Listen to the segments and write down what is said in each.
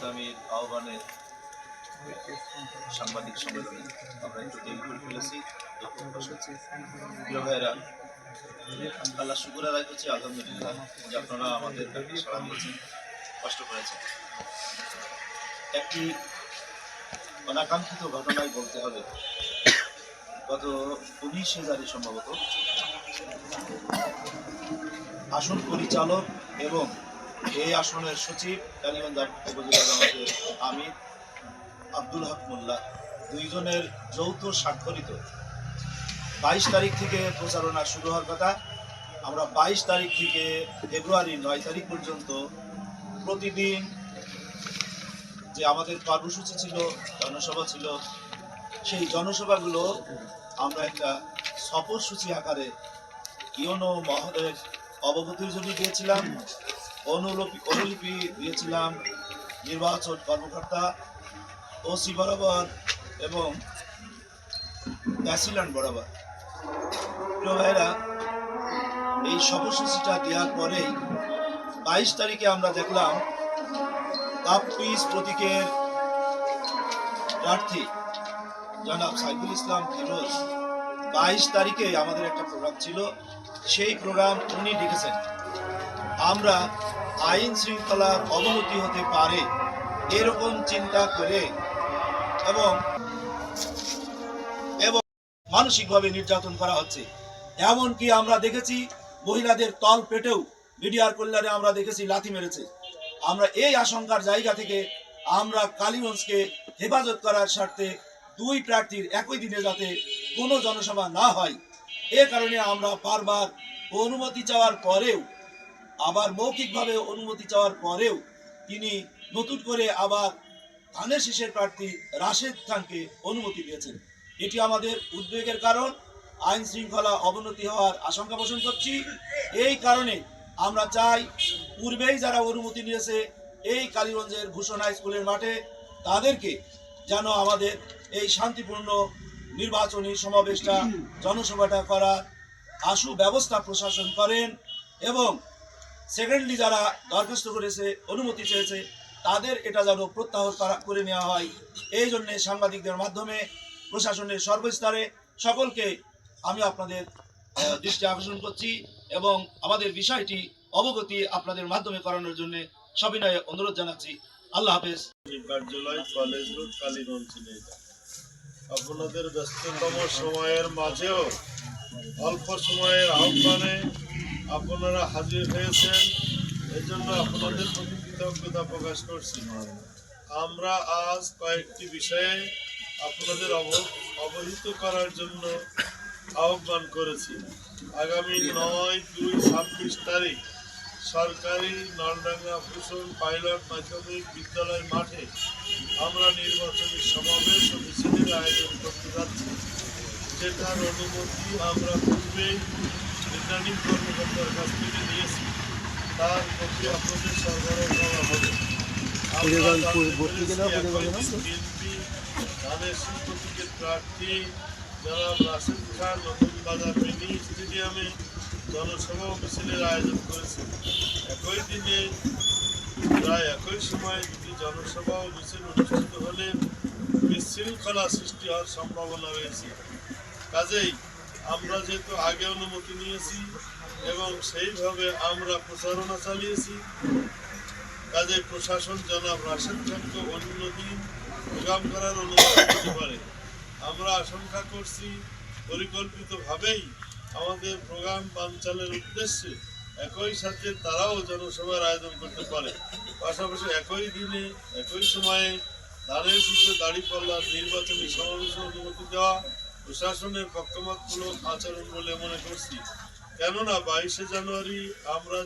ইসলামীর আহ্বানে সাংবাদিক সম্মেলনে আমরা একটু দেরি করে ফেলেছি। ভাইরা আল্লাহ শুকুর আদায় করছি, আলহামদুলিল্লাহ। যে আপনারা আমাদের সাড়া দিয়েছেন, কষ্ট করেছেন। একটি অনাকাঙ্ক্ষিত ঘটনায় বলতে হবে। গত উনিশ জারি সম্ভবত। আসন পরিচালক এবং এই আসনের সচিব কালীগঞ্জ উপজেলা জামাতের আমির আব্দুল হক মোল্লা। দুইজনের যৌথ স্বাক্ষরিত। বাইশ তারিখ থেকে প্রচারণা শুরু হওয়ার কথা। আমরা বাইশ তারিখ থেকে ফেব্রুয়ারি নয় তারিখ পর্যন্ত প্রতিদিন যে আমাদের কর্মসূচি ছিল, জনসভা ছিল, সেই জনসভাগুলো আমরা একটা সফরসূচি আকারে ইয়নো মহোদয়ের অবগতির জন্য দিয়েছিলাম। অনুলিপি অনুলিপি দিয়েছিলাম নির্বাচন কর্মকর্তা ওসি বরাবর এবং ব্যাসিল্যান্ড বরাবর। প্রিয় ভাইরা এই সফরসূচিটা দেওয়ার পরেই বাইশ তারিখে আমরা দেখলাম কাপ পিস প্রতীকের প্রার্থী জনাব সাইফুল ইসলাম ফিরোজ বাইশ তারিখে আমাদের একটা প্রোগ্রাম ছিল। সেই প্রোগ্রাম উনি লিখেছেন। আমরা আইন শৃঙ্খলা অবনতি হতে পারে এরকম চিন্তা করে এবং এবং মানসিকভাবে নির্যাতন করা হচ্ছে। এমনকি আমরা দেখেছি মহিলাদের তল পেটেও মিডিয়ার কল্যাণে আমরা দেখেছি লাথি মেরেছে। আমরা এই আশঙ্কার জায়গা থেকে আমরা কালীগঞ্জকে হেফাজত করার স্বার্থে দুই প্রার্থীর একই দিনে যাতে কোনো জনসভা না হয়, এ কারণে আমরা বারবার অনুমতি চাওয়ার পরেও আবার মৌখিকভাবে অনুমতি চাওয়ার পরেও তিনি নতুন করে আবার ধানের শীষের প্রার্থী রাশেদ খানকে অনুমতি দিয়েছেন। এটি আমাদের উদ্বেগের কারণ, আইন শৃঙ্খলা অবনতি হওয়ার আশঙ্কা পোষণ করছি। এই কারণে আমরা চাই পূর্বেই যারা অনুমতি নিয়েছে এই কালীগঞ্জের ঘোষণা স্কুলের মাঠে, তাদেরকে যেন আমাদের এই শান্তিপূর্ণ নির্বাচনী সমাবেশটা, জনসভাটা করার আশু ব্যবস্থা প্রশাসন করেন এবং সেকেন্ডলি যারা দরখাস্ত করেছে, অনুমতি চেয়েছে, তাদের এটা যেন প্রত্যাহার করা নেওয়া হয়। এই জন্যে সাংবাদিকদের মাধ্যমে, প্রশাসনের সর্বস্তরে সকলকে আমি আপনাদের দৃষ্টি আকর্ষণ করছি এবং আমাদের বিষয়টি অবগতি আপনাদের মাধ্যমে করানোর জন্য সবিনয়ে অনুরোধ জানাচ্ছি। আল্লাহ হাফেজ। কার্যালয় কলেজ রোড আপনাদের ব্যস্ততম সময়ের মাঝেও অল্প সময়ের আহ্বানে আপনারা হাজির হয়েছেন। এজন্য আপনাদের প্রতি কৃতজ্ঞতা প্রকাশ করছি। আমরা আজ কয়েকটি বিষয়ে আপনাদের অব- অবহিত করার জন্য আহ্বান করেছি। আগামী নয় দুই ছাব্বিশ তারিখ সরকারি নলডাঙ্গা ভূষণ পাইলট মাধ্যমিক বিদ্যালয় মাঠে আমরা নির্বাচনী সমাবেশ ও মিছিলের আয়োজন করতে যাচ্ছি। যেটার অনুমতি আমরা পূর্বেই রিটার্নিং কর্মকর্তার কাছ থেকে নিয়েছি তার কপি আপনাদের সরবরাহ করা হবে। শিল্পতিকের প্রার্থী জনাব রাশেদ খান নতুন বাজার মিনি স্টেডিয়ামে জনসভা মিছিলের আয়োজন করেছে। একই দিনে প্রায় একই সময় দুটি জনসভা ও মিছিল অনুষ্ঠিত হলে বিশৃঙ্খলা সৃষ্টি হওয়ার সম্ভাবনা রয়েছে। কাজেই আমরা যেহেতু আগে অনুমতি নিয়েছি এবং সেইভাবে আমরা প্রচারণা চালিয়েছি কাজে প্রশাসন জনাব রাশেদ খানকে অন্য দিন প্রোগ্রাম করার অনুমতি দিতে পারে। আমরা আশঙ্কা করছি, পরিকল্পিতভাবেই আমাদের প্রোগ্রাম বানচালের উদ্দেশ্যে একই সাথে তারাও জনসভার আয়োজন করতে পারে। পাশাপাশি একই দিনে, একই সময়ে ধানের শীর্ষে দাঁড়িপাল্লার নির্বাচনী সমাবেশে অনুমতি দেওয়া প্রশাসনের পক্ষপাতমূলক আচরণ বলে মনে করছি। কেননা, বাইশে জানুয়ারি আমরা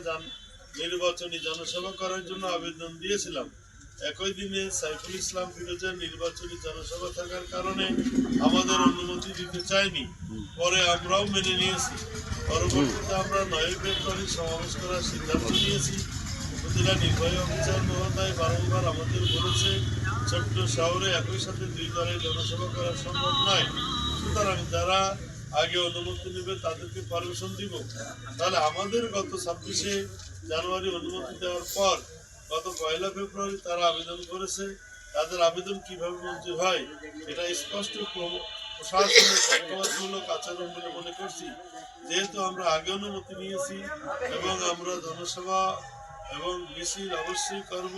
নির্বাচনী জনসভা করার জন্য আবেদন দিয়েছিলাম। একই দিনে সাইফুল ইসলাম ফিরোজের নির্বাচনী জনসভা থাকার কারণে আমাদের অনুমতি দিতে চায়নি পরে আমরাও মেনে নিয়েছি। পরবর্তীতে আমরা নয় ফেব্রুয়ারি সমাবেশ করার সিদ্ধান্ত নিয়েছি। উপজেলা নির্বাহী অফিসার মহোদয় বারংবার আমাদের বলেছে, ছোট্ট শহরে একই সাথে দুই দলের জনসভা করা সম্ভব নয়। সুতরাং যারা আগে অনুমতি নেবে, তাদেরকে পারমিশন দিব। তাহলে আমাদের গত ছাব্বিশে জানুয়ারি অনুমতি দেওয়ার পর গত পয়লা ফেব্রুয়ারি তারা আবেদন করেছে। তাদের আবেদন কীভাবে মঞ্জুর হয় এটা স্পষ্ট প্র- প্রশাসনের পক্ষপাতমূলক আচরণ বলে মনে করছি। যেহেতু আমরা আগে অনুমতি নিয়েছি এবং আমরা জনসভা এবং মিছিল অবশ্যই করব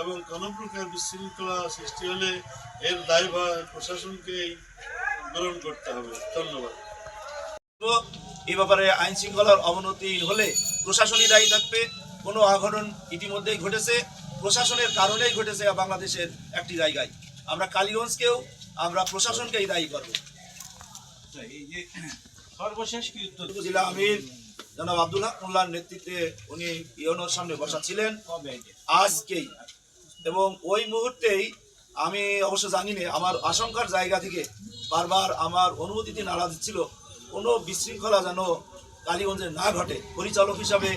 এবং কোনো প্রকার বিশৃঙ্খলা সৃষ্টি হলে এর দায়ভার প্রশাসনকেই গ্রহণ করতে হবে। ধন্যবাদ। এই ব্যাপারে আইন শৃঙ্খলার অবনতি হলে প্রশাসনই দায়ী থাকবে। কোনো অঘটন ইতিমধ্যেই ঘটেছে। প্রশাসনের কারণেই ঘটেছে বাংলাদেশের একটি জায়গায়। আমরা কালীগঞ্জকেও আমরা প্রশাসনকেই দায়ী করব। এই যে সর্বশেষ উপজেলা আমির জনাব আব্দুল হক নেতৃত্বে উনি ইয়নোর সামনে বসা ছিলেন। আজকেই। এবং ওই মুহূর্তেই আমি অবশ্য জানি না আমার আশঙ্কার জায়গা থেকে বারবার আমার অনুমতিতে নাড়া দিচ্ছিল। কোনো বিশৃঙ্খলা যেন কালীগঞ্জে না ঘটে। পরিচালক হিসাবে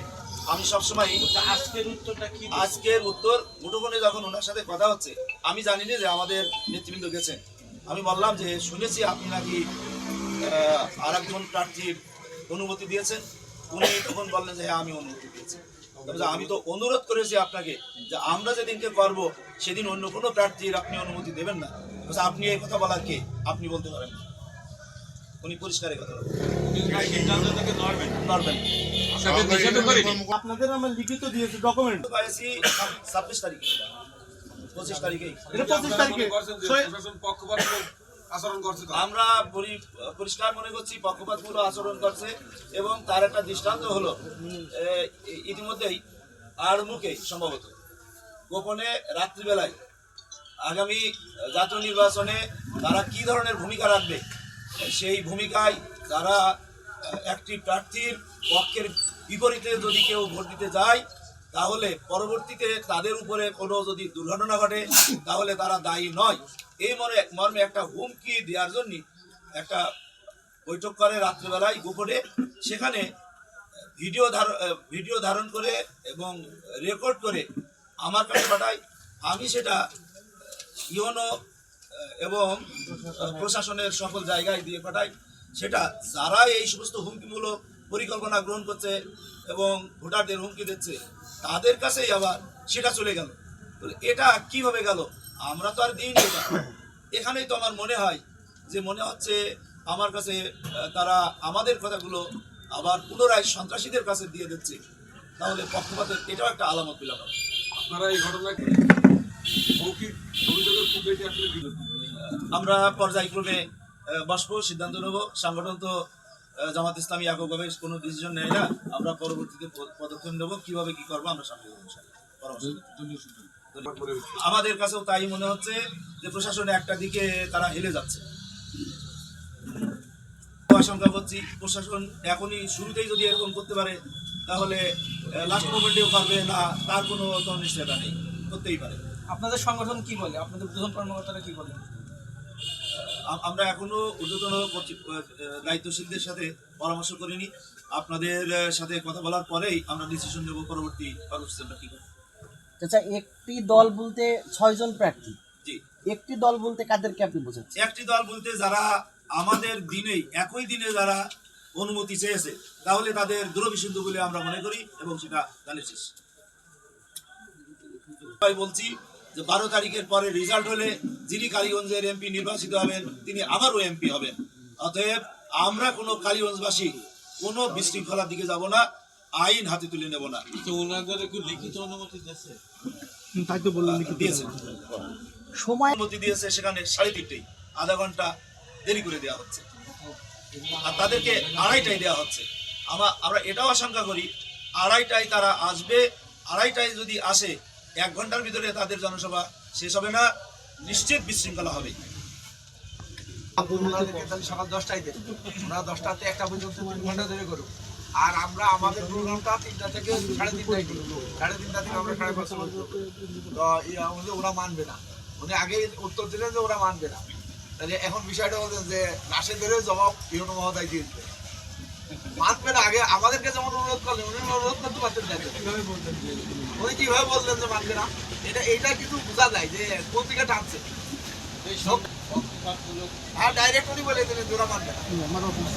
আমি সবসময় আজকের উত্তরটা কি? আজকের উত্তর মুঠোফোনে যখন ওনার সাথে কথা হচ্ছে আমি জানি না যে আমাদের নেতৃবৃন্দ গেছেন। আমি বললাম যে শুনেছি আপনি নাকি আর একজন প্রার্থীর অনুমতি দিয়েছেন। উনি তখন বললেন যে হ্যাঁ আমি অনুমতি আমি তো অনুরোধ করেছি আপনাকে যে আমরা যেদিনকে করব সেদিন অন্য কোনো প্রার্থীর আপনি অনুমতি দেবেন না। আপনি এই কথা বলার কে? আপনি বলতে পারেন না। উনি পরিষ্কার কথা নড়বেন। আপনাদের আমরা লিখিত দিয়েছি ডকুমেন্ট পাইছি ছাব্বিশ তারিখে। পঁচিশ তারিখেই এটা পঁচিশ তারিখে। সই- আচরণ করছে আমরা পরি- পরিষ্কার মনে করছি পক্ষপাতপূর্ণ আচরণ করছে এবং তার একটা দৃষ্টান্ত হলো ইতিমধ্যেই আর মুখে সম্ভবত। গোপনে রাত্রিবেলায় আগামী জাতীয় নির্বাচনে তারা কি ধরনের ভূমিকা রাখবে, সেই ভূমিকায় তারা একটি প্রার্থীর পক্ষের বিপরীতে যদি কেউ ভোট দিতে যায়, তাহলে পরবর্তীতে তাদের উপরে কোনো যদি দুর্ঘটনা ঘটে, তাহলে তারা দায়ী নয়। এই মর্মে মর্মে একটা হুমকি দেওয়ার জন্য একটা বৈঠক করে রাত্রিবেলায় গোপনে সেখানে ভিডিও ধারণ ভিডিও ধারণ করে এবং রেকর্ড করে আমার কাছে পাঠায়। আমি সেটা ইওনো এবং প্রশাসনের সকল জায়গায় দিয়ে পাঠাই। সেটা যারা এই সমস্ত হুমকিমূলক পরিকল্পনা গ্রহণ করছে এবং ভোটারদের হুমকি দিচ্ছে, তাদের কাছেই আবার সেটা চলে গেল। এটা কীভাবে গেল? আমরা তো আর দিইনি। এটা এখানেই তো আমার মনে হয় যে মনে হচ্ছে আমার কাছে তারা আমাদের কথাগুলো আবার পুনরায় সন্ত্রাসীদের কাছে দিয়ে দিচ্ছে। তাহলে পক্ষপাতের এটাও একটা আলামত পেলাম। আপনারা এই ঘটনা? আমরা পর্যায়ক্রমে বসবো সিদ্ধান্ত নেব। সংগঠন তো জামাত ইসলামী এককভাবে কোনো ডিসিশন নেয় না। আমরা পরবর্তীতে পদক্ষেপ নেব। কীভাবে কি করব আমরা সামনে পরামর্শ। আমাদের কাছেও তাই মনে হচ্ছে যে প্রশাসনে একটা দিকে তারা হেলে যাচ্ছে। আশঙ্কা করছি প্রশাসন এখনই শুরুতেই যদি এরকম করতে পারে তাহলে লাস্ট মোমেন্টেও পারবে না তার কোনো তো নিশ্চয়তা নেই করতেই পারে। আপনাদের সংগঠন কি বলে? আপনাদের প্রধান কর্মকর্তারা কি বলে? আমরা এখনও ঊর্ধ্বতন দায়িত্বশীলদের সাথে পরামর্শ করিনি। আপনাদের সাথে কথা বলার পরেই আমরা ডিসিশন নেব পরবর্তী কর্মসূচিটা কি করব আচ্ছা একটি দল বলতে ছয়জন প্রার্থী। জি। একটি দল বলতে কাদেরকে আপনি বোঝাচ্ছেন? একটি দল বলতে যারা আমাদের দিনেই একই দিনে যারা অনুমতি চেয়েছে তাহলে তাদের দূরবিশুদ্ধ বলে আমরা মনে করি এবং সেটা জানিস তাই বলছি যে বারো তারিখের পরে রেজাল্ট হলে যিনি কালীগঞ্জের এমপি নির্বাচিত হবেন তিনি আমারও এমপি হবেন। অতএব আমরা কোনো কালীগঞ্জবাসী কোনো বিশৃঙ্খলার দিকে যাব না। আইন হাতে তুলে নেব না। তো ওনাদের একটু লিখিত অনুমতি দিয়েছে? তাই তো বললেন লিখিত দিয়েছে। সময় অনুমতি দিয়েছে সেখানে সাড়ে তিনটেই। আধা ঘণ্টা দেরি করে দেওয়া হচ্ছে। আর তাদেরকে আড়াইটাই দেওয়া হচ্ছে। আমরা আমরা এটাও আশঙ্কা করি আড়াইটায় তারা আসবে আড়াইটায় যদি আসে এক ঘণ্টার ভিতরে তাদের জনসভা শেষ হবে না নিশ্চিত বিশৃঙ্খলা হবে। সকাল দশটায় ওনারা দশটাতে একটা পর্যন্ত তিন ঘণ্টা ধরে করুক। আর আমরা আমাদের প্রোগ্রামটা তিনটা থেকে সাড়ে তিনটায় করি সাড়ে তিনটা থেকে আমরা সাড়ে পাঁচটা পর্যন্ত তো ওরা মানবে না। উনি আগে উত্তর দিলেন যে ওরা মানবে না। তাহলে এখন বিষয়টা বলছেন যে রাশেদেরও জবাব ইউনো মহোদয় দিয়ে দিবে মানবে না আগে আমাদেরকে যেমন অনুরোধ করলেন উনি অনুরোধ করতে পারতেন না। উনি কীভাবে বললেন যে মানবে না? এটা এইটা কিন্তু বোঝা যায় যে কোন দিকে টানছে। আর ডাইরেক্ট উনি বলে দিলেন মানবে না। আমার অফিস